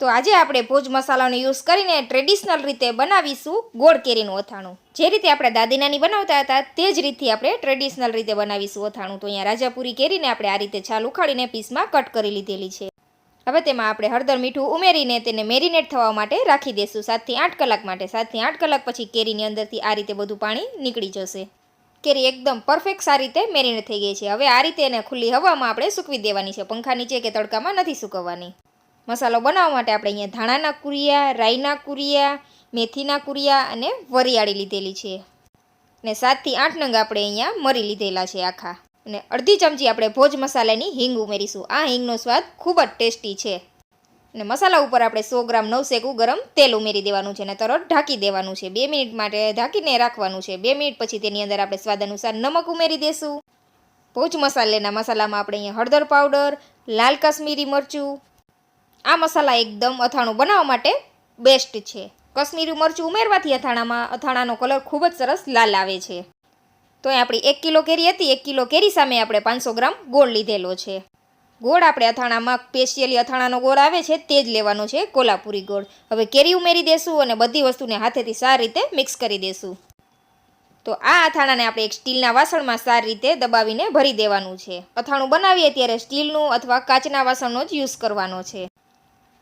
તો આજે આપણે ભોજ મસાલાનો યુઝ કરીને ટ્રેડિશનલ રીતે બનાવીશું ગોળ કેરીનું અથાણું. જે રીતે આપણે દાદીનાની બનાવતા હતા, તે જ રીતથી આપણે ટ્રેડિશનલ રીતે બનાવીશું અથાણું. તો અહીંયા રાજાપુરી કેરીને આપણે આ રીતે છાલ ઉખાડીને પીસમાં કટ કરી લીધેલી છે. હવે તેમાં આપણે હળદર મીઠું ઉમેરીને તેને મેરિનેટ થવા માટે રાખી દઈશું સાતથી આઠ કલાક માટે. સાતથી આઠ કલાક પછી કેરીની અંદરથી આ રીતે બધું પાણી નીકળી જશે. કેરી એકદમ પરફેક્ટ સારી રીતે મેરિનેટ થઈ ગઈ છે. હવે આ રીતે એને ખુલ્લી હવામાં આપણે સૂકવી દેવાની છે. પંખા નીચે કે તડકામાં નથી સૂકવવાની. મસાલો બનાવવા માટે આપણે અહીંયા ધાણાના કુરિયા, રાઈના કુરિયા, મેથીના કુરિયા અને વરિયાળી લીધેલી છે. ને સાતથી આઠ નંગ આપણે અહીંયા મરી લીધેલા છે આખા. અને અડધી ચમચી આપણે ભોજ મસાલાની હિંગ ઉમેરીશું. આ હિંગનો સ્વાદ ખૂબ જ ટેસ્ટી છે. અને મસાલા ઉપર આપણે સો ગ્રામ નવસેકું ગરમ તેલ ઉમેરી દેવાનું છે અને તરત ઢાંકી દેવાનું છે. બે મિનિટ માટે ઢાંકીને રાખવાનું છે. બે મિનિટ પછી તેની અંદર આપણે સ્વાદ અનુસાર નમક ઉમેરી દેશું. ભોજ મસાલેના મસાલામાં આપણે અહીંયા હળદર પાવડર, લાલ કાશ્મીરી મરચું આ મસાલા એકદમ અથાણું બનાવવા માટે બેસ્ટ છે. કશ્મીરી મરચું ઉમેરવાથી અથાણામાં, અથાણાનો કલર ખૂબ જ સરસ લાલ આવે છે. તો અહીં આપણી એક કિલો કેરી હતી, એક કિલો કેરી સામે આપણે પાંચસો ગ્રામ ગોળ લીધેલો છે. ગોળ આપણે અથાણામાં સ્પેશિયલી અથાણાનો ગોળ આવે છે તે જ લેવાનો છે કોલ્હાપુરી ગોળ. હવે કેરી ઉમેરી દેશું અને બધી વસ્તુને હાથેથી સારી રીતે મિક્સ કરી દેશું. તો આ અથાણાને આપણે એક સ્ટીલના વાસણમાં સારી રીતે દબાવીને ભરી દેવાનું છે. અથાણું બનાવીએ ત્યારે સ્ટીલનું અથવા કાચના વાસણનો જ યુઝ કરવાનો છે.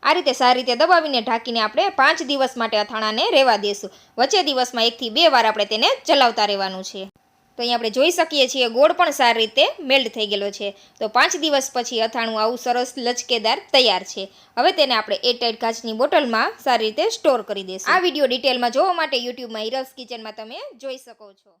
આ રીતે સારી રીતે દબાવીને ઢાંકીને આપણે પાંચ દિવસ માટે અથાણાને રહેવા દેશું. વચ્ચે દિવસમાં એકથી બે વાર આપણે તેને ચલાવતા રહેવાનું છે. તો અહીં આપણે જોઈ શકીએ છીએ ગોળ પણ સારી રીતે મેલ્ડ થઈ ગયેલો છે. તો પાંચ દિવસ પછી અથાણું આવું સરસ લચકેદાર તૈયાર છે. હવે તેને આપણે એરટાઈટ કાચની બોટલમાં સારી રીતે સ્ટોર કરી દઈશું આ વીડિયો ડિટેલમાં જોવા માટે યુટ્યુબમાં હિરલ્સ કિચનમાં તમે જોઈ શકો છો.